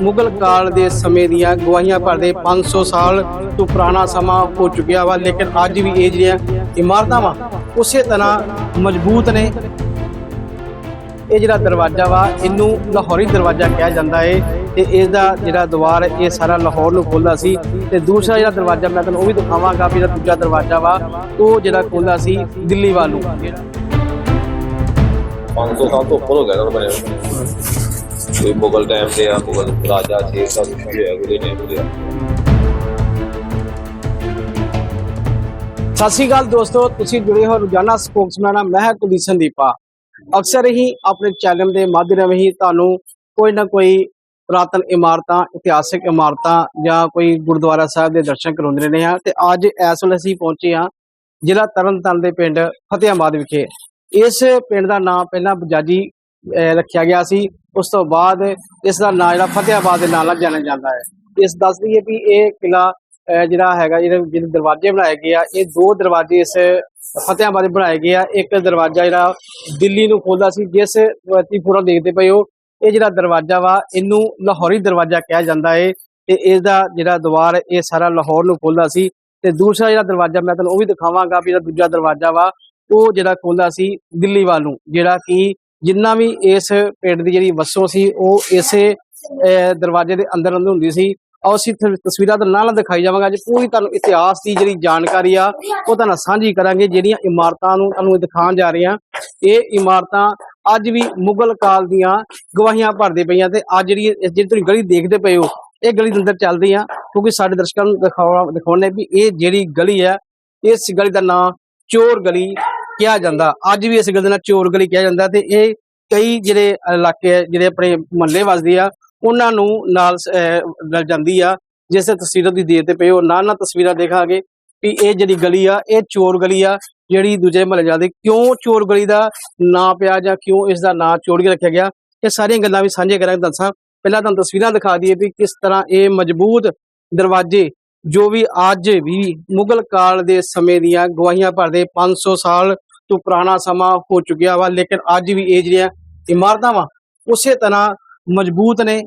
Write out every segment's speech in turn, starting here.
ਮੁਗਲ ਕਾਲ ਦੇ ਸਮੇਂ ਦੀਆਂ ਗਵਾਹੀਆਂ ਭਰਦੇ 500 ਸਾਲ ਤੋਂ ਪੁਰਾਣਾ ਸਮਾਂ ਹੋ ਚੁੱਕਿਆ ਵਾ, ਲੇਕਿਨ ਅੱਜ ਵੀ ਇਹ ਜਿਹੜੀਆਂ ਇਮਾਰਤਾਂ ਵਾ, ਉਸੇ ਤਰ੍ਹਾਂ ਮਜ਼ਬੂਤ ਨੇ। ਇਹ ਜਿਹੜਾ ਦਰਵਾਜ਼ਾ ਵਾ, ਇਹਨੂੰ ਲਾਹੌਰੀ ਦਰਵਾਜ਼ਾ ਕਿਹਾ ਜਾਂਦਾ ਏ ਤੇ ਇਸ ਦਾ ਜਿਹੜਾ ਦੁਆਰ ਇਹ ਸਾਰਾ ਲਾਹੌਰ ਨੂੰ ਖੋਲਦਾ ਸੀ ਤੇ ਦੂਸਰਾ ਜਿਹੜਾ ਦਰਵਾਜ਼ਾ, ਮੈਂ ਤੁਹਾਨੂੰ ਉਹ ਵੀ ਦਿਖਾਵਾਂਗਾ ਵੀ ਜਿਹੜਾ ਦੂਜਾ ਦਰਵਾਜ਼ਾ ਵਾ, ਉਹ ਜਿਹੜਾ ਖੋਲਦਾ ਸੀ ਦਿੱਲੀ ਵੱਲ ਨੂੰ। 500 ਸਾਲ ਤੋਂ ਉੱਪਰ ਹੋ ਗਿਆ ਨਾ ਬਣਿਆ। ਕੋਈ ਮੁਗਲ ਟਾਈਮ ਦੇ ਆ, ਮੁਗਲ ਰਾਜਾ ਸ਼ੇਰ ਸਾਹਿਬ ਕੁਛ ਵੀ ਹੋਇਆ ਉਹਦੇ ਟਾਈਮ ਦੇ ਆ ਸਤਿ ਸ਼੍ਰੀ ਅਕਾਲ ਦੋਸਤੋ, ਤੁਸੀਂ ਜੁੜੇ ਹੋ ਰੋਜ਼ਾਨਾ ਸਪੋਕਸਮੈਨ, ਮੈਂ ਕੁਲਦੀਪ ਸੰਦੀਪਾ। ਅਕਸਰ ਹੀ ਆਪਣੇ ਚੈਨਲ ਦੇ ਮਾਧਿਅਮ ਹੀ ਤੁਹਾਨੂੰ ਕੋਈ ਨਾ ਕੋਈ ਪੁਰਾਤਨ ਇਮਾਰਤਾਂ, ਇਤਿਹਾਸਿਕ ਇਮਾਰਤਾਂ ਜਾਂ ਕੋਈ ਗੁਰਦੁਆਰਾ ਸਾਹਿਬ ਦੇ ਦਰਸ਼ਨ ਕਰਾਉਂਦੇ ਰਹਿੰਦੇ ਹਾਂ ਤੇ ਅੱਜ ਇਸ ਵੇਲੇ ਅਸੀਂ ਪਹੁੰਚੇ ਹਾਂ ਜ਼ਿਲ੍ਹਾ ਤਰਨਤਾਰਨ ਦੇ ਪਿੰਡ ਫਤਿਆਬਾਦ ਵਿਖੇ। ਇਸ ਪਿੰਡ ਦਾ ਨਾਮ ਪਹਿਲਾਂ ਬਜਾਜੀ ਰੱਖਿਆ ਗਿਆ ਸੀ। ਉਸ ਤੋਂ ਬਾਅਦ ਇਸ ਦਾ ਨਾਮ ਜਿਹੜਾ ਫਤਿਆਬਾਦ ਦੇ ਨਾਂ ਨਾਲ ਜਾਣਿਆ ਜਾਂਦਾ ਹੈ। ਇਸ ਦੱਸ ਦਈਏ ਵੀ ਇਹ ਕਿਲਾ ਜਿਹੜਾ ਹੈਗਾ, ਜਿਹੜੇ ਜਿਹੜੇ ਦਰਵਾਜ਼ੇ ਬਣਾਏ ਗਏ ਆ, ਇਹ ਦੋ ਦਰਵਾਜ਼ੇ ਇਸ ਫਤਿਆਬਾਦ ਦੇ ਬਣਾਏ ਗਏ ਆ। ਇੱਕ ਦਰਵਾਜ਼ਾ ਜਿਹੜਾ ਦਿੱਲੀ ਨੂੰ ਖੋਲਦਾ ਸੀ, ਜਿਸ ਤੁਸੀਂ ਪੂਰਾ ਦੇਖਦੇ ਪਏ ਹੋ। ਇਹ ਜਿਹੜਾ ਦਰਵਾਜ਼ਾ ਵਾ, ਇਹਨੂੰ ਲਾਹੌਰੀ ਦਰਵਾਜ਼ਾ ਕਿਹਾ ਜਾਂਦਾ ਹੈ ਤੇ ਇਸ ਦਾ ਜਿਹੜਾ ਦੁਆਰ ਇਹ ਸਾਰਾ ਲਾਹੌਰ ਨੂੰ ਖੋਲਦਾ ਸੀ। ਤੇ ਦੂਸਰਾ ਜਿਹੜਾ ਦਰਵਾਜ਼ਾ, ਮੈਂ ਤੁਹਾਨੂੰ ਉਹ ਵੀ ਦਿਖਾਵਾਂਗਾ ਵੀ ਜਿਹੜਾ ਦੂਜਾ ਦਰਵਾਜ਼ਾ ਵਾ, ਉਹ ਜਿਹੜਾ ਖੋਲਦਾ ਸੀ ਦਿੱਲੀ ਵੱਲ ਨੂੰ, ਜਿਹੜਾ ਕਿ ਜਿੰਨਾ ਵੀ ਇਸ ਪਿੰਡ ਦੀ ਜਿਹੜੀ ਵਸੋਂ ਸੀ, ਉਹ ਇਸੇ ਦਰਵਾਜ਼ੇ ਦੇ ਅੰਦਰ ਅੰਦਰ ਹੁੰਦੀ ਸੀ। ਆਓ ਅਸੀਂ ਤਸਵੀਰਾਂ ਦੇ ਨਾਲ ਨਾਲ ਦਿਖਾਈ ਜਾਵਾਂਗੇ। ਅੱਜ ਪੂਰੀ ਤੁਹਾਨੂੰ ਇਤਿਹਾਸ ਦੀ ਜਿਹੜੀ ਜਾਣਕਾਰੀ ਆ, ਉਹ ਤੁਹਾਨੂੰ ਸਾਂਝੀ ਕਰਾਂਗੇ, ਜਿਹੜੀਆਂ ਇਮਾਰਤਾਂ ਨੂੰ ਤੁਹਾਨੂੰ ਦਿਖਾਉਣ ਜਾ ਰਹੇ ਹਾਂ ਇਹ ਇਮਾਰਤਾਂ ਅੱਜ ਵੀ ਮੁਗਲ ਕਾਲ ਦੀਆਂ ਗਵਾਹੀਆਂ ਭਰਦੇ ਪਈਆਂ ਤੇ ਅੱਜ ਜਿਹੜੀ ਜਿਹੜੀ ਤੁਸੀਂ ਗਲੀ ਦੇਖਦੇ ਪਏ ਹੋ, ਇਹ ਗਲੀ ਦੇ ਅੰਦਰ ਚੱਲਦੀ ਆ। ਕਿਉਂਕਿ ਸਾਡੇ ਦਰਸ਼ਕਾਂ ਨੂੰ ਦਿਖਾਉਣਾ, ਦਿਖਾਉਣੇ ਵੀ ਇਹ ਜਿਹੜੀ ਗਲੀ ਹੈ ਇਸ ਗਲੀ ਦਾ ਨਾਮ ਚੋਰ ਗਲੀ ਕਿਹਾ ਜਾਂਦਾ। ਅੱਜ ਵੀ ਇਸ ਗੱਲ ਦੇ ਨਾਲ ਚੋਰ ਗਲੀ ਕਿਹਾ ਜਾਂਦਾ ਤੇ ਇਹ ਕਈ ਜਿਹੜੇ ਇਲਾਕੇ ਜਿਹੜੇ ਆਪਣੇ ਮਹੱਲੇ ਵਸਦੇ ਆ, ਉਹਨਾਂ ਨੂੰ ਨਾਲ ਨਾਲ ਜਾਂਦੀ ਆ, ਜਿਸ ਤਸਵੀਰਾਂ ਦੀ ਦੇਖਦੇ ਪਏ ਹੋ। ਨਾਲ ਨਾਲ ਤਸਵੀਰਾਂ ਦੇਖਾਂਗੇ ਕਿ ਇਹ ਜਿਹੜੀ ਗਲੀ ਆ, ਇਹ ਚੋਰ ਗਲੀ ਆ, ਜਿਹੜੀ ਦੂਜੇ ਮਹੱਲੇ ਜਾਂਦੀ। ਕਿਉਂ ਚੋਰ ਗਲੀ ਦਾ ਨਾਂ ਪਿਆ ਜਾਂ ਕਿਉਂ ਇਸ ਦਾ ਨਾਂ ਚੋਰ ਕੇ ਰੱਖਿਆ ਗਿਆ? ਇਹ ਸਾਰੀਆਂ ਗੱਲਾਂ ਵੀ ਸਾਂਝੇ ਕਰਾਂਗੇ ਦੱਸਾਂ। ਪਹਿਲਾਂ ਤੁਹਾਨੂੰ ਤਸਵੀਰਾਂ ਦਿਖਾ ਦਈਏ ਵੀ ਕਿਸ ਤਰ੍ਹਾਂ ਇਹ ਮਜ਼ਬੂਤ ਦਰਵਾਜ਼ੇ, ਜੋ ਵੀ ਅੱਜ ਵੀ ਮੁਗਲ ਕਾਲ ਦੇ ਸਮੇਂ ਦੀਆਂ ਗਵਾਹੀਆਂ ਭਰਦੇ 500 ਸਾਲ ਤੋਂ ਪੁਰਾਣਾ ਸਮਾਂ ਹੋ ਚੁੱਕਿਆ ਵਾ ਲੇਕਿਨ ਅੱਜ ਵੀ ਇਹ ਜਿਹੜੀਆਂ ਇਮਾਰਤਾਂ ਵਾ ਉਸੇ ਤਰ੍ਹਾਂ ਮਜ਼ਬੂਤ ਨੇ।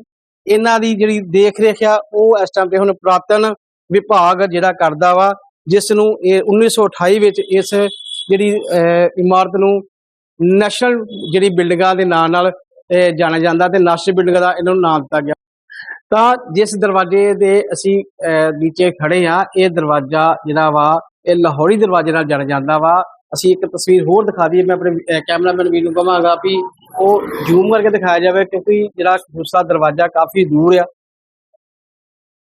ਇਹਨਾਂ ਦੀ ਜਿਹੜੀ ਦੇਖ ਰੇਖ ਆ ਉਹ ਇਸ ਟਾਈਮ ਤੇ ਹੁਣ ਪੁਰਾਤਨ ਵਿਭਾਗ ਜਿਹੜਾ ਕਰਦਾ ਵਾ ਜਿਸ ਨੂੰ ਇਹ 1928 ਵਿੱਚ ਇਸ ਜਿਹੜੀ ਇਮਾਰਤ ਨੂੰ ਨੈਸ਼ਨਲ ਜਿਹੜੀ ਬਿਲਡਿੰਗਾਂ ਦੇ ਨਾਂ ਨਾਲ ਅਹ, ਜਾਣਿਆ ਜਾਂਦਾ ਤੇ ਨੈਸ਼ਨਲ ਬਿਲਡਿੰਗਾਂ ਦਾ ਇਹਨਾਂ ਨੂੰ ਨਾਮ ਦਿੱਤਾ ਗਿਆ। ਤਾਂ ਜਿਸ ਦਰਵਾਜ਼ੇ ਦੇ ਅਸੀਂ ਅਹ, ਨੀਚੇ ਖੜੇ ਆ ਇਹ ਦਰਵਾਜ਼ਾ ਜਿਹੜਾ ਵਾ ਇਹ ਲਾਹੌਰੀ ਦਰਵਾਜ਼ੇ ਨਾਲ ਜਾਣਿਆ ਜਾਂਦਾ ਵਾ। ਅਸੀਂ ਇੱਕ ਤਸਵੀਰ ਹੋਰ ਦਿਖਾ ਦਈਏ, ਮੈਂ ਆਪਣੇ ਕੈਮਰਾਮੈਨ ਵੀਰ ਨੂੰ ਕਹਾਂਗਾ ਵੀ ਉਹ ਜ਼ੂਮ ਕਰਕੇ ਦਿਖਾਇਆ ਜਾਵੇ ਕਿਉਂਕਿ ਜਿਹੜਾ ਦੂਸਰਾ ਦਰਵਾਜ਼ਾ ਕਾਫੀ ਦੂਰ ਆ।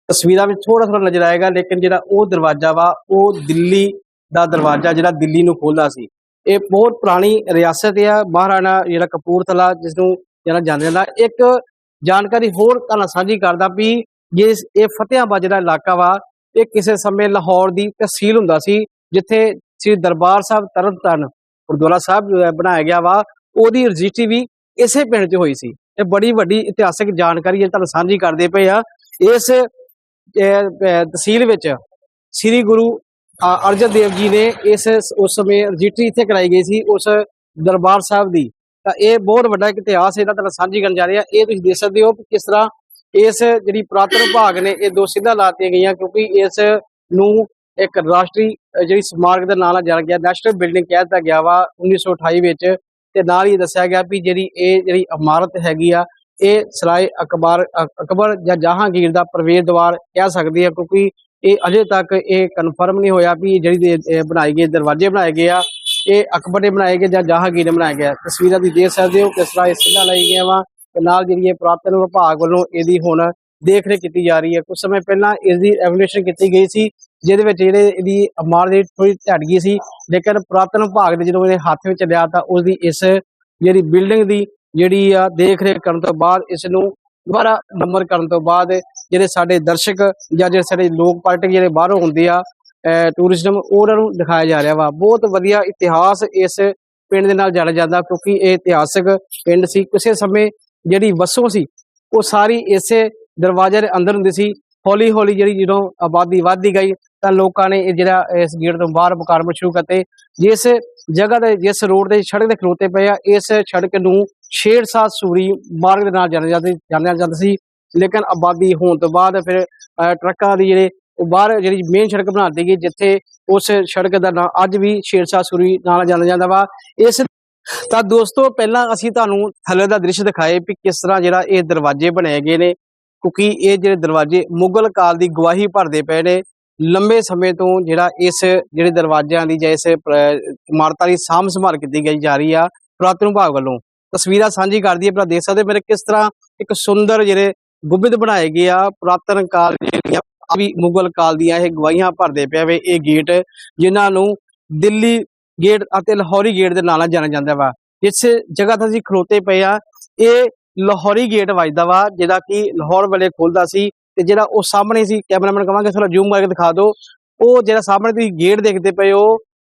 ਤਸਵੀਰਾਂ ਵਿੱਚ ਥੋੜਾ ਥੋੜਾ ਨਜ਼ਰ ਆਏਗਾ, ਲੇਕਿਨ ਜਿਹੜਾ ਉਹ ਦਰਵਾਜ਼ਾ ਵਾ, ਉਹ ਦਿੱਲੀ ਦਾ ਦਰਵਾਜ਼ਾ ਜਿਹੜਾ ਦਿੱਲੀ ਨੂੰ ਖੋਲਦਾ ਸੀ। ਇਹ ਬਹੁਤ ਪੁਰਾਣੀ ਰਿਆਸਤ ਆ, ਮਹਾਰਾਣਾ ਜਿਹੜਾ ਕਪੂਰਥਲਾ ਜਿਸ ਨੂੰ ਜਿਹੜਾ ਜਾਣਿਆ ਜਾਂਦਾ। ਇੱਕ ਜਾਣਕਾਰੀ ਹੋਰ ਤੁਹਾਨੂੰ ਸਾਂਝੀ ਕਰਦਾ ਵੀ ਜੇ ਇਹ ਫਤਿਆਬਾਦ ਜਿਹੜਾ ਇਲਾਕਾ ਵਾ, ਇਹ ਕਿਸੇ ਸਮੇਂ ਲਾਹੌਰ ਦੀ ਤਹਿਸੀਲ ਹੁੰਦਾ ਸੀ, ਜਿੱਥੇ ਸ੍ਰੀ ਦਰਬਾਰ ਸਾਹਿਬ ਤਰਨਤਾਰਨ ਗੁਰਦੁਆਰਾ ਸਾਹਿਬ ਜੋ ਹੈ ਬਣਾਇਆ ਗਿਆ ਵਾ, ਉਹਦੀ ਰਜਿਸਟਰੀ ਵੀ ਇਸੇ ਪਿੰਡ 'ਚ ਹੋਈ ਸੀ ਇਹ ਬੜੀ ਵੱਡੀ ਇਤਿਹਾਸਕ ਜਾਣਕਾਰੀ ਇਹ ਤੁਹਾਨੂੰ ਸਾਂਝੀ ਕਰਦੇ ਪਏ ਆ ਇਸ ਤਹਿਸੀਲ ਵਿੱਚ ਸ੍ਰੀ ਗੁਰੂ ਅਰਜਨ ਦੇਵ ਜੀ ਨੇ ਇਸ, ਉਸ ਸਮੇਂ ਰਜਿਸਟਰੀ ਇੱਥੇ ਕਰਾਈ ਗਈ ਸੀ, ਉਸ ਦਰਬਾਰ ਸਾਹਿਬ ਦੀ। ਤਾਂ ਇਹ ਬਹੁਤ ਵੱਡਾ ਇੱਕ ਇਤਿਹਾਸ ਇਹਦਾ ਤੁਹਾਨੂੰ ਸਾਂਝੀ ਕਰਨ ਜਾ ਰਹੇ। ਆ ਇਹ ਤੁਸੀਂ ਦੇਖ ਸਕਦੇ ਹੋ ਕਿ ਕਿਸ ਤਰ੍ਹਾਂ ਇਸ ਜਿਹੜੀ ਪੁਰਾਤਨ ਵਿਭਾਗ ਨੇ ਇਹ ਦੋ ਸਿੱਧਾ ਲਾਤੀਆਂ ਗਈਆਂ ਕਿਉਂਕਿ ਇਸ ਨੂੰ ਇੱਕ ਰਾਸ਼ਟਰੀ ਜਿਹੜੀ ਸਮਾਰਕ ਦੇ ਨਾਂ ਨਾਲ ਗਿਆ, ਨੈਸ਼ਨਲ ਬਿਲਡਿੰਗ ਕਹਿ ਦਿੱਤਾ ਗਿਆ ਵਾ 1928 ਵਿੱਚ ਤੇ ਨਾਲ ਹੀ ਦੱਸਿਆ ਗਿਆ ਵੀ ਜਿਹੜੀ ਇਹ ਜਿਹੜੀ ਇਮਾਰਤ ਹੈਗੀ ਆ, ਇਹ ਸਰਾਏ ਅਕਬਰ ਅਕਬਰ ਜਾਂ ਜਹਾਂਗੀਰ ਦਾ ਪ੍ਰਵੇਸ਼ ਦੁਆਰ ਕਹਿ ਸਕਦੇ ਆ ਕਿਉਂਕਿ ਇਹ ਅਜੇ ਤੱਕ ਇਹ ਕਨਫਰਮ ਨਹੀਂ ਹੋਇਆ ਵੀ ਜਿਹੜੀ ਬਣਾਈ ਗਈ ਦਰਵਾਜ਼ੇ ਬਣਾਏ ਗਏ ਆ, ਇਹ ਅਕਬਰ ਨੇ ਬਣਾਏ ਗਏ ਜਾਂ ਜਹਾਂਗੀਰ ਨੇ ਬਣਾਏ ਗਏ ਤਸਵੀਰਾਂ ਦੀ ਦੇਖ ਸਕਦੇ ਹੋ ਕਿਸ ਤਰ੍ਹਾਂ ਇਹ ਸਿੱਧਾ ਲਾਈ ਗਿਆ ਵਾ ਤੇ ਨਾਲ ਜਿਹੜੀ ਇਹ ਪੁਰਾਤਨ ਵਿਭਾਗ ਵੱਲੋਂ ਇਹਦੀ ਹੁਣ ਦੇਖ ਰੇਖ ਕੀਤੀ ਜਾ ਰਹੀ ਹੈ ਕੁਝ ਸਮੇਂ ਪਹਿਲਾਂ ਇਸ ਦੀ ਐਵੋਲੂਸ਼ਨ ਕੀਤੀ ਗਈ ਸੀ ਜਿਹਦੇ ਵਿੱਚ ਜਿਹੜੇ ਇਹਦੀ ਇਮਾਰਤ ਦੀ ਥੋੜੀ ਢੜ ਗਈ ਸੀ, ਲੇਕਿਨ ਪੁਰਾਤਨ ਵਿਭਾਗ ਦੇ ਜਦੋਂ ਇਹਨੇ ਹੱਥ ਵਿੱਚ ਲਿਆ ਤਾਂ ਉਸ ਦੀ ਇਸ ਜਿਹੜੀ ਬਿਲਡਿੰਗ ਦੀ ਜਿਹੜੀ ਆ ਦੇਖ ਰੇਖ ਕਰਨ ਤੋਂ ਬਾਅਦ ਇਸ ਨੂੰ ਦੁਬਾਰਾ ਨੰਬਰ ਕਰਨ ਤੋਂ ਬਾਅਦ ਜਿਹੜੇ ਸਾਡੇ ਦਰਸ਼ਕ ਜਾਂ ਜਿਹੜੇ ਸਾਡੇ ਲੋਕ ਪਾਰਟੀ ਜਿਹੜੇ ਬਾਹਰੋਂ ਹੁੰਦੇ ਆ ਟੂਰਿਜ਼ਮ ਉਹਨਾਂ ਨੂੰ ਦਿਖਾਇਆ ਜਾ ਰਿਹਾ ਵਾ। ਬਹੁਤ ਵਧੀਆ ਇਤਿਹਾਸ ਇਸ ਪਿੰਡ ਦੇ ਨਾਲ ਜਾਣਿਆ ਜਾਂਦਾ ਕਿਉਂਕਿ ਇਹ ਇਤਿਹਾਸਕ ਪਿੰਡ ਸੀ। ਕਿਸੇ ਸਮੇਂ ਜਿਹੜੀ ਵਸੋਂ ਸੀ, ਉਹ ਸਾਰੀ ਇਸੇ ਦਰਵਾਜ਼ੇ ਦੇ ਅੰਦਰ ਹੁੰਦੀ ਸੀ। ਹੌਲੀ ਹੌਲੀ ਜਿਹੜੀ ਜਦੋਂ ਆਬਾਦੀ ਵੱਧਦੀ ਗਈ ਤਾਂ ਲੋਕਾਂ ਨੇ ਇਹ ਜਿਹੜਾ ਇਸ ਗੇਟ ਤੋਂ ਬਾਹਰ ਮੁਕਾਰਮ ਸ਼ੁਰੂ ਕਰਤੇ। ਜਿਸ ਜਗ੍ਹਾ ਦੇ, ਜਿਸ ਰੋਡ ਦੇ ਸੜਕ ਦੇ ਖਲੋਤੇ ਪਏ ਆ, ਇਸ ਸੜਕ ਨੂੰ ਸ਼ੇਰਸ਼ਾਹ ਸੂਰੀ ਮਾਰਗ ਦੇ ਨਾਲ ਜਾਣਿਆ ਜਾਂਦਾ ਜਾਣਿਆ ਜਾਂਦਾ ਸੀ। ਲੇਕਿਨ ਆਬਾਦੀ ਹੋਣ ਤੋਂ ਬਾਅਦ ਫਿਰ ਟਰੱਕਾਂ ਦੀ ਜਿਹੜੇ, ਉਹ ਬਾਹਰ ਜਿਹੜੀ ਮੇਨ ਸੜਕ ਬਣਾ ਦਿੱਤੀ ਗਈ, ਜਿੱਥੇ ਉਸ ਸੜਕ ਦਾ ਨਾਂ ਅੱਜ ਵੀ ਸ਼ੇਰਸ਼ਾਹ ਸੂਰੀ ਨਾਲ ਜਾਣਿਆ ਜਾਂਦਾ ਵਾ। ਇਸ ਤਾਂ ਦੋਸਤੋ, ਪਹਿਲਾਂ ਅਸੀਂ ਤੁਹਾਨੂੰ ਥੱਲੇ ਦਾ ਦ੍ਰਿਸ਼ ਦਿਖਾਏ ਵੀ ਕਿਸ ਤਰ੍ਹਾਂ ਜਿਹੜਾ ਇਹ ਦਰਵਾਜ਼ੇ ਬਣਾਏ ਗਏ ਨੇ। ਕਿਉਂਕਿ ਇਹ ਜਿਹੜੇ ਦਰਵਾਜ਼ੇ ਮੁਗਲ ਕਾਲ ਦੀ ਗਵਾਹੀ ਭਰਦੇ ਪਏ ਨੇ, ਲੰਬੇ ਸਮੇਂ ਤੋਂ ਜਿਹੜਾ ਇਸ ਜਿਹੜੇ ਦਰਵਾਜ਼ਿਆਂ ਦੀ ਜਾਂ ਇਸ ਇਮਾਰਤਾਂ ਦੀ ਸਾਂਭ ਸੰਭਾਲ ਕੀਤੀ ਗਈ ਜਾ ਰਹੀ ਆ ਪੁਰਾਤਨ ਵਿਭਾਗ ਵੱਲੋਂ। ਤਸਵੀਰਾਂ ਸਾਂਝੀ ਕਰਦੀ ਹੈ ਪਰ ਦੇਖ ਸਕਦੇ ਹੋ ਮੇਰੇ ਕਿਸ ਤਰ੍ਹਾਂ ਇੱਕ ਸੁੰਦਰ ਜਿਹੜੇ ਗੁੰਬਦ ਬਣਾਏ ਗਏ ਆ ਪੁਰਾਤਨ ਕਾਲ ਜਿਹੜੀਆਂ ਵੀ ਮੁਗਲ ਕਾਲ ਦੀਆਂ ਇਹ ਗਵਾਹੀਆਂ ਭਰਦੇ ਪਿਆ ਵੇ ਇਹ ਗੇਟ, ਜਿਨ੍ਹਾਂ ਨੂੰ ਦਿੱਲੀ ਗੇਟ ਅਤੇ ਲਾਹੌਰੀ ਗੇਟ ਦੇ ਨਾਂ ਨਾਲ ਜਾਣਿਆ ਜਾਂਦਾ ਵਾ। ਜਿਸ ਜਗ੍ਹਾ ਤੇ ਅਸੀਂ ਖਲੋਤੇ ਪਏ ਆ, ਇਹ ਲਾਹੌਰੀ ਗੇਟ ਵੱਜਦਾ ਵਾ ਜਿਹੜਾ ਕਿ ਲਾਹੌਰ ਵੇਲੇ ਖੁੱਲਦਾ ਸੀ ਤੇ ਜਿਹੜਾ ਉਹ ਸਾਹਮਣੇ ਸੀ ਕੈਮਰਾਮੈਨ ਕਹਾਂਗੇ ਥੋੜਾ ਜ਼ੂਮ ਕਰਕੇ ਦਿਖਾ ਦਿਓ। ਉਹ ਜਿਹੜਾ ਸਾਹਮਣੇ ਤੁਸੀਂ ਗੇਟ ਦੇਖਦੇ ਪਏ ਹੋ,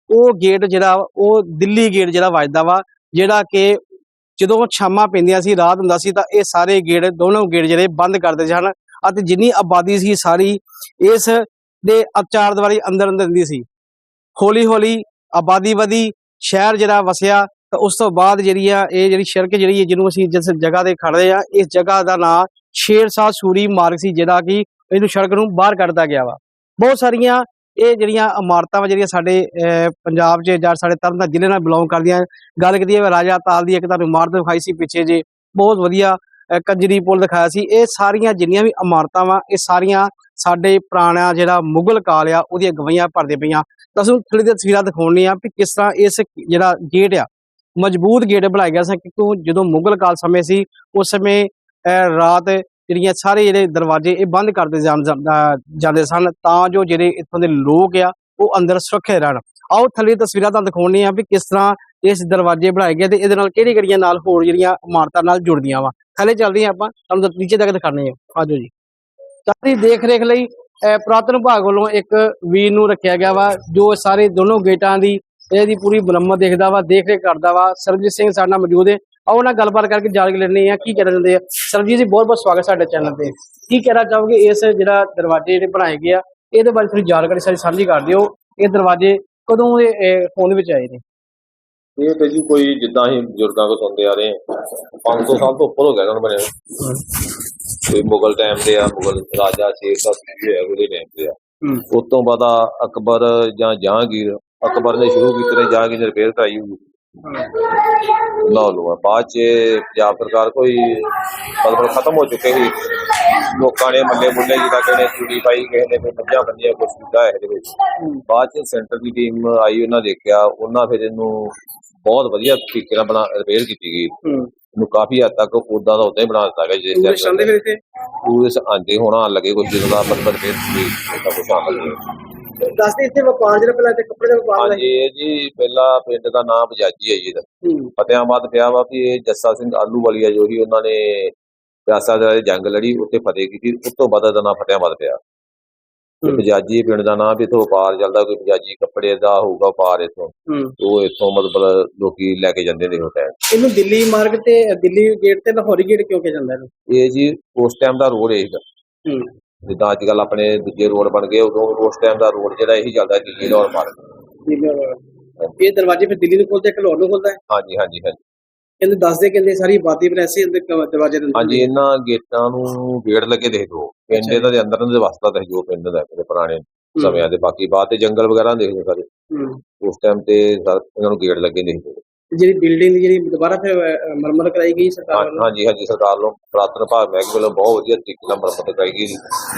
ਉਹ ਗੇਟ ਜਿਹੜਾ ਉਹ ਦਿੱਲੀ ਗੇਟ ਜਿਹੜਾ ਵੱਜਦਾ ਵਾ, ਜਿਹੜਾ ਕਿ ਜਦੋਂ ਸ਼ਾਮਾਂ ਪੈਂਦੀਆਂ ਸੀ, ਰਾਤ ਹੁੰਦਾ ਸੀ, ਤਾਂ ਇਹ ਸਾਰੇ ਗੇਟ ਦੋਨੋਂ ਗੇਟ ਜਿਹੜੇ ਬੰਦ ਕਰ ਦਿੰਦੇ ਸਨ ਅਤੇ ਜਿੰਨੀ ਆਬਾਦੀ ਸੀ ਸਾਰੀ, ਇਸ ਦੇ ਚਾਰ ਦੀਵਾਰੀ ਅੰਦਰ ਅੰਦਰ ਹੁੰਦੀ ਸੀ। ਹੌਲੀ ਹੌਲੀ ਆਬਾਦੀ ਵਧੀ, ਸ਼ਹਿਰ ਜਿਹੜਾ ਵਸਿਆ ਤਾਂ ਉਸ ਤੋਂ ਬਾਅਦ ਜਿਹੜੀ ਆ ਇਹ ਜਿਹੜੀ ਸੜਕ ਜਿਹੜੀ ਹੈ ਜਿਹਨੂੰ ਅਸੀਂ ਜਿਸ ਜਗ੍ਹਾ ਤੇ ਖੜਦੇ ਆ ਇਸ ਜਗ੍ਹਾ ਦਾ ਨਾਮ ਸ਼ੇਰਸ਼ਾਹ ਸੂਰੀ ਮਾਰਗ ਸੀ ਜਿਹੜਾ ਕਿ ਇਹਨੂੰ ਸੜਕ ਨੂੰ ਬਾਹਰ ਕੱਢਦਾ ਗਿਆ ਵਾ। ਬਹੁਤ ਸਾਰੀਆਂ ਇਹ ਜਿਹੜੀਆਂ ਇਮਾਰਤਾਂ ਵਾ ਜਿਹੜੀਆਂ ਸਾਡੇ ਅਹ, ਪੰਜਾਬ 'ਚ ਜਾਂ ਸਾਡੇ ਤਰਨਤਾਰਨ ਜ਼ਿਲ੍ਹੇ ਨਾਲ ਬਿਲੋਂਗ ਕਰਦੀਆਂ ਗੱਲ ਕੀਤੀ ਹੈ ਰਾਜਾ ਤਾਲ ਦੀ ਇੱਕ ਤੁਹਾਨੂੰ ਇਮਾਰਤ ਦਿਖਾਈ ਸੀ ਪਿੱਛੇ ਜੇ ਬਹੁਤ ਵਧੀਆ ਅਹ, ਕੰਜਰੀ ਪੁਲ ਦਿਖਾਇਆ ਸੀ। ਇਹ ਸਾਰੀਆਂ ਜਿੰਨੀਆਂ ਵੀ ਇਮਾਰਤਾਂ ਵਾ ਇਹ ਸਾਰੀਆਂ ਸਾਡੇ ਪੁਰਾਣਾ ਜਿਹੜਾ ਮੁਗਲ ਕਾਲ ਆ ਉਹਦੀਆਂ ਗਵਾਹੀਆਂ ਭਰਦੇ ਪਈਆਂ। ਤਾਂ ਅਸੀਂ ਥੋੜੀ ਜਿਹੀ ਤਸਵੀਰਾਂ ਦਿਖਾਉਣੀ ਆ ਵੀ ਕਿਸ ਤਰ੍ਹਾਂ ਇਸ ਜਿਹੜਾ ਗੇਟ ਆ ਮਜ਼ਬੂਤ ਗੇਟ ਬਣਾਇਆ ਗਿਆ ਸੀ ਕਿਉਂਕਿ ਜਦੋਂ ਮੁਗਲ ਕਾਲ ਸਮੇਂ ਸੀ ਉਸ ਸਮੇਂ ਰਾਤ ਜਿਹੜੀਆਂ ਸਾਰੇ ਜਿਹੜੇ ਦਰਵਾਜ਼ੇ ਇਹ ਬੰਦ ਕਰਦੇ ਜਾਂਦੇ ਸਨ ਤਾਂ ਜੋ ਜਿਹੜੇ ਇੱਥੋਂ ਦੇ ਲੋਕ ਆ ਉਹ ਅੰਦਰ ਸੁਰੱਖਿਅਤ ਰਹਿਣ। ਆਓ ਥੱਲੇ ਤਸਵੀਰਾਂ ਤੁਹਾਨੂੰ ਦਿਖਾਉਣੀ ਆ ਵੀ ਕਿਸ ਤਰ੍ਹਾਂ ਇਸ ਦਰਵਾਜ਼ੇ ਬਣਾਏ ਗਏ ਤੇ ਇਹਦੇ ਨਾਲ ਕਿਹੜੀ ਕਿਹੜੀਆਂ ਨਾਲ ਹੋਰ ਜਿਹੜੀਆਂ ਇਮਾਰਤਾਂ ਨਾਲ ਜੁੜਦੀਆਂ ਵਾ। ਥੱਲੇ ਚੱਲਦੇ ਹਾਂ ਆਪਾਂ ਤੁਹਾਨੂੰ ਨੀਚੇ ਤੱਕ ਦਿਖਾਣੇ ਆ ਆਜੋ ਜੀ। ਤਾਂ ਦੇਖ ਰੇਖ ਲਈ ਅਹ, ਪੁਰਾਤਨ ਵਿਭਾਗ ਵੱਲੋਂ ਇੱਕ ਵੀਰ ਨੂੰ ਰੱਖਿਆ ਗਿਆ ਵਾ ਜੋ ਸਾਰੇ ਦੋਨੋਂ ਗੇਟਾਂ ਦੀ ਇਹਦੀ ਪੂਰੀ ਮੁਰੰਮਤ ਦੇਖਦਾ ਵਾ ਦੇਖ ਰੇਖ ਕਰਦਾ ਵਾ। ਸਰਬਜੀਤ ਸਿੰਘ ਸਾਡੇ ਨਾਲ ਮੌਜੂਦ ਹੈ। ਆਓ ਨਾਲ ਗੱਲਬਾਤ ਕਰਕੇ ਜਾਣ ਕੇ ਲੈਣੀ ਆ ਕੀ ਕਹਿਣਾ ਚਾਹੁੰਦੇ ਆ? ਸਰਬਜੀਤ ਜੀ ਬਹੁਤ ਬਹੁਤ ਸਵਾਗਤ ਸਾਡੇ ਚੈਨਲ ਤੇ। ਕੀ ਕਹਿਣਾ ਚਾਹੋਗੇ ਇਸ ਜਿਹੜਾ ਦਰਵਾਜ਼ੇ ਜਿਹੜੇ ਬਣਾਏ ਗਏ ਆ ਇਹਦੇ ਬਾਰੇ ਥੋੜੀ ਜਾਣਕਾਰੀ ਸਾਰੀ ਸਾਂਝੀ ਕਰ ਦਿਓ। ਇਹ ਦਰਵਾਜ਼ੇ ਕਦੋਂ ਅਹ, ਹੋਂਦ ਵਿੱਚ ਆਏ ਨੇ? ਇਹ ਤੇ ਜੀ ਕੋਈ ਜਿੱਦਾਂ ਅਸੀਂ ਬਜ਼ੁਰਗਾਂ ਕੋ ਸੁਣਦੇ ਆ ਰਹੇ ਹਾਂ 500 ਸਾਲ ਤੋਂ ਉੱਪਰ ਹੋ ਗਿਆ ਉਹਨਾਂ ਬਣੇ ਕੋਈ ਮੁਗਲ ਟਾਈਮ ਦੇ ਆ ਮੁਗਲ ਰਾਜਾ ਸ਼ੇਰ ਦਾ ਸੀ ਹੈ ਉਹਦੇ ਟਾਈਮ ਦੇ ਆ। ਹੂੰ। ਉਸ ਤੋਂ ਬਾਅਦ ਅਕਬਰ ਜਾਂ ਜਹਾਂਗੀਰ ਅਕਬਰ ਨੇ ਸ਼ੁਰੂ ਕੀਤੇ ਨੇ ਜਹਾਂਗੀਰ ਨੇ ਰਿਪੇਅਰ ਕਰਾਈ ਹੋਈ ਨਾ ਲੂਆ ਬਾਅਦ ਚ ਪੰਜਾਬ ਸਰਕਾਰ ਕੋਈ ਮਤਲਬ ਖਤਮ ਹੋ ਚੁੱਕੇ ਸੀ। ਲੋਕਾਂ ਨੇ ਮੱਲੇ ਮੁੱਲੇ ਜਿਹੜਾ ਕਿ ਨੇ ਚੂੜੀ ਪਾਈ ਕਿਸੇ ਨੇ ਕੋਈ ਮੱਝਾਂ ਬੰਨੀਆਂ ਕੁਛ ਕੀਤਾ ਇਹਦੇ ਵਿੱਚ। ਬਾਅਦ ਚ ਸੈਂਟਰ ਦੀ ਟੀਮ ਆਈ ਉਹਨਾਂ ਦੇਖਿਆ। ਉਹਨਾਂ ਫਿਰ ਇਹਨੂੰ ਬਹੁਤ ਵਧੀਆ ਤਰੀਕੇ ਨਾਲ ਬਣਾ ਰਿਪੇਅਰ ਕੀਤੀ ਗਈ। ਇਹਨੂੰ ਕਾਫੀ ਹੱਦ ਤੱਕ ਉਦਾਂ ਦਾ ਉਦਾਂ ਹੀ ਬਣਾ ਦਿੱਤਾ ਗਿਆ ਜਿਸ ਫਿਰ ਇੱਥੇ? ਟੂਰਿਸਟ ਆਂਦੇ ਹੋਣਾ ਲੱਗੇ ਕੋਈ ਜਦੋਂ ਦਾ ਰਿਪੇਅਰ ਵੀ ਇਹਦਾ ਕੁਛ ਆ ਲੱਗੇ ਦੱਸਦੇ ਇੱਥੇ ਵਪਾਰ ਜਿਹੜਾ ਪਹਿਲਾਂ ਇੱਥੇ ਕੱਪੜੇ ਦਾ ਵਪਾਰ ਹਾਂਜੀ ਇਹ ਜੀ ਪਹਿਲਾ ਪਿੰਡ ਦਾ ਨਾਮ ਬਜਾਜੀ ਹੈ ਜੀ ਇਹਦਾ। ਹੂੰ। ਫਤਿਆਬਾਦ ਪਿਆ ਵਾ ਵੀ ਇਹ ਜੱਸਾ ਸਿੰਘ ਆਲੂ ਵਾਲੀ ਆ ਜੋ ਹੀ ਉਹਨਾਂ ਨੇ ਪਿਆਸਾ ਦੇ ਜੰਗ ਲੜੀ ਉੱਤੇ ਫਤਿਹ ਕੀਤੀ ਉਸ ਤੋਂ ਬਾਅਦ ਇਹਦਾ ਨਾਮ ਫਤਿਆਬਾਦ ਪਿਆ। ਤੇ। ਬਜਾਜੀ ਪਿੰਡ ਦਾ ਨਾਮ ਵੀ ਇਥੋਂ ਵਪਾਰ ਚੱਲਦਾ ਕੋਈ ਬਜਾਜੀ ਕੱਪੜੇ ਦਾ ਹੋਊਗਾ ਵਪਾਰ ਇਥੋਂ। ਉਹ ਇਥੋਂ ਮਤਲਬ ਲੋਕੀ ਲੈ ਕੇ ਜਾਂਦੇ ਨੇ ਟਾਈਮ ਇਹਨੂੰ ਦਿੱਲੀ ਮਾਰਗ ਤੇ ਦਿੱਲੀ ਗੇਟ ਤੇ ਲਾਹੌਰੀ ਗੇਟ ਕਿਉਂ ਕਿਹਾ ਜਾਂਦਾ ਇਹ ਜੀ ਉਸ ਟਾਈਮ ਦਾ ਰੋਡ ਇਹ ਜਿੱਦਾਂ ਅੱਜ ਕੱਲ ਆਪਣੇ ਦੂਜੇ ਰੋਡ ਬਣ ਗਏ ਉਦੋਂ ਉਸ ਟਾਈਮ ਦਾ ਰੋਡ ਜਿਹੜਾ ਇਹੀ ਚੱਲਦਾ ਦਿੱਲੀ ਲਾਹੌਰ ਮਾਰਗ। ਇਹ ਦਰਵਾਜ਼ੇ ਫਿਰ ਦਿੱਲੀ ਨੂੰ ਖੋਲਦੇ ਕਿ ਲਾਹੌਰ ਨੂੰ ਖੋਲਦਾ ਹੈ? ਹਾਂਜੀ ਹਾਂਜੀ ਹਾਂਜੀ। ਇਹਨੂੰ ਦੱਸਦੇ ਕਹਿੰਦੇ ਸਾਰੀ ਆਬਾਦੀ ਬਣਾਈ ਅੰਦਰ ਦਰਵਾਜ਼ੇ ਦੇ ਹਾਂਜੀ ਇਹਨਾਂ ਗੇਟਾਂ ਨੂੰ ਗੇਟ ਲੱਗੇ ਦੇਖ ਲਓ ਪਿੰਡ ਇਹਦਾ ਦੇ ਅੰਦਰ ਦੇ ਵਸਦਾ ਤੇ ਜੋ ਪਿੰਡ ਦਾ ਇਹਦੇ ਪੁਰਾਣੇ। ਸਮਿਆਂ ਦੇ। ਬਾਕੀ ਬਾਅਦ ਤੇ ਜੰਗਲ ਵਗੈਰਾ ਦੇਖ ਲਓ ਸਾਰੇ। ਉਸ ਟਾਈਮ ਤੇ ਇਹਨਾਂ ਨੂੰ ਗੇਟ ਲੱਗੇ ਨਹੀਂ ਸੀ ਤੇ ਜਿਹੜੀ ਬਿਲਡਿੰਗ ਦੀ ਜਿਹੜੀ ਦੁਬਾਰਾ ਫਿਰ ਅਹ, ਮੁਰੰਮਤ ਕਰਾਈ ਗਈ ਸਰਕਾਰ ਵੱਲੋਂ? ਹਾਂਜੀ ਹਾਂਜੀ ਸਰਕਾਰ ਨੂੰ ਪ੍ਰਾਤਨ ਭਾਗ ਮਹਿਕਮੇ ਵੱਲੋਂ ਬਹੁਤ ਵਧੀਆ ਤਰੀਕੇ ਨਾਲ ਮੁਰੰਮਤ ਕਰਾਈ ਗਈ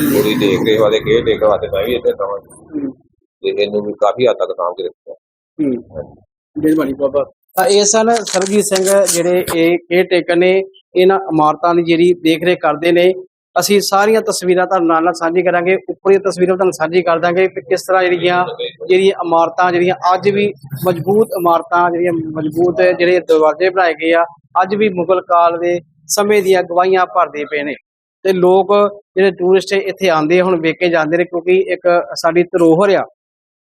ਉਹਦੀ ਦੇਖ ਰੇਖ ਵਾਲੇ ਖੇਡ ਦੇਖ ਵਾਸਤੇ ਮੈਂ ਵੀ ਇੱਥੇ ਹੂੰ। ਤੇ ਇਹਨੂੰ ਵੀ ਕਾਫੀ ਹੱਦ ਤੱਕ ਸਾਂਭ ਕੇ ਰੱਖਿਆ ਹੂੰ। ਮਿਹਰਬਾਨੀ ਬਾਬਾ। ਤਾਂ ਇਹ ਸਨ ਸਰਬਜੀਤ ਸਿੰਘ ਜਿਹੜੇ ਇਹ ਕੇਅਰ ਟੇਕਰ ਨੇ ਇਹਨਾਂ ਇਮਾਰਤਾਂ ਦੀ ਜਿਹੜੀ ਦੇਖ ਰੇਖ ਕਰਦੇ ਨੇ। ਅਸੀਂ ਸਾਰੀਆਂ ਤਸਵੀਰਾਂ ਤੁਹਾਨੂੰ ਨਾਲ ਨਾਲ ਸਾਂਝੀ ਕਰਾਂਗੇ ਉੱਪਰੀ ਤਸਵੀਰਾਂ ਤੁਹਾਨੂੰ ਸਾਂਝੀ ਕਰ ਦਾਂਗੇ ਕਿ ਕਿਸ ਤਰ੍ਹਾਂ ਜਿਹੜੀਆਂ ਜਿਹੜੀਆਂ ਇਮਾਰਤਾਂ ਜਿਹੜੀਆਂ ਅੱਜ ਵੀ ਮਜ਼ਬੂਤ ਇਮਾਰਤਾਂ ਜਿਹੜੀਆਂ ਮਜ਼ਬੂਤ ਜਿਹੜੇ ਦਰਵਾਜ਼ੇ ਬਣਾਏ ਗਏ ਆ ਅੱਜ ਵੀ ਮੁਗਲ ਕਾਲ ਦੇ ਸਮੇਂ ਦੀਆਂ ਗਵਾਹੀਆਂ ਭਰਦੇ ਪਏ ਨੇ। ਤੇ ਲੋਕ ਜਿਹੜੇ ਟੂਰਿਸਟ ਇੱਥੇ ਆਉਂਦੇ ਆ, ਹੁਣ ਵੇਖ ਕੇ ਜਾਂਦੇ ਨੇ ਕਿਉਂਕਿ ਇੱਕ ਸਾਡੀ ਧਰੋਹਰ ਆ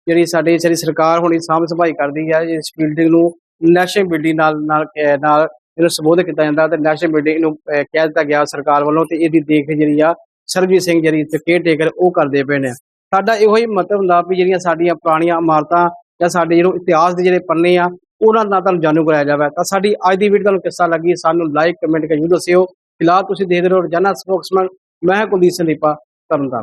ਜਿਹੜੀ ਸਾਡੀ ਸਾਡੀ ਸਰਕਾਰ ਹੁਣ ਸਾਂਭ ਸੰਭਾਈ ਕਰਦੀ ਆ ਇਸ ਬਿਲਡਿੰਗ ਨੂੰ ਨੈਸ਼ਨਲ ਬਿਲਡਿੰਗ ਨਾਲ ਨਾਲ ਨਾਲ ਇਹਨੂੰ ਸੰਬੋਧਿਤ ਕੀਤਾ ਜਾਂਦਾ ਤੇ ਨੈਸ਼ਨਲ ਬਿਲਡਿੰਗ ਨੂੰ ਅਹ, ਕਹਿ ਦਿੱਤਾ ਗਿਆ ਸਰਕਾਰ ਵੱਲੋਂ ਤੇ ਇਹਦੀ ਦੇਖ ਜਿਹੜੀ ਆ ਸਰਬਜੀਤ ਸਿੰਘ ਜਿਹੜੀ ਇੱਥੇ ਕੇਅਰ ਟੇਕਰ ਉਹ ਕਰਦੇ ਪਏ ਨੇ। ਸਾਡਾ ਇਹੋ ਹੀ ਮਤਲਬ ਹੁੰਦਾ ਵੀ ਜਿਹੜੀਆਂ ਸਾਡੀਆਂ ਪੁਰਾਣੀਆਂ ਇਮਾਰਤਾਂ ਜਾਂ ਸਾਡੇ ਜਿਹੜੇ ਇਤਿਹਾਸ ਦੇ ਜਿਹੜੇ ਪੰਨੇ ਆ, ਉਹਨਾਂ ਨਾਲ ਤੁਹਾਨੂੰ ਜਾਣੂ ਕਰਾਇਆ ਜਾਵੇ। ਤਾਂ ਸਾਡੀ ਅੱਜ ਦੀ ਵੀਡੀਓ ਤੁਹਾਨੂੰ ਕਿੱਸਾ ਲੱਗੀ, ਸਾਨੂੰ ਲਾਈਕ ਕਮੈਂਟ ਕਰਕੇ ਜ਼ਰੂਰ ਦੱਸਿਓ। ਫਿਲਹਾਲ ਤੁਸੀਂ ਦੇਖਦੇ ਰਹੋ ਰੋਜ਼ਾਨਾ ਸਪੋਕਸਮੈਨ ਮੈਂ ਕੁਲਦੀਪ ਸੰਦੀਪਾ, ਤਰਨਤਾਰਨ।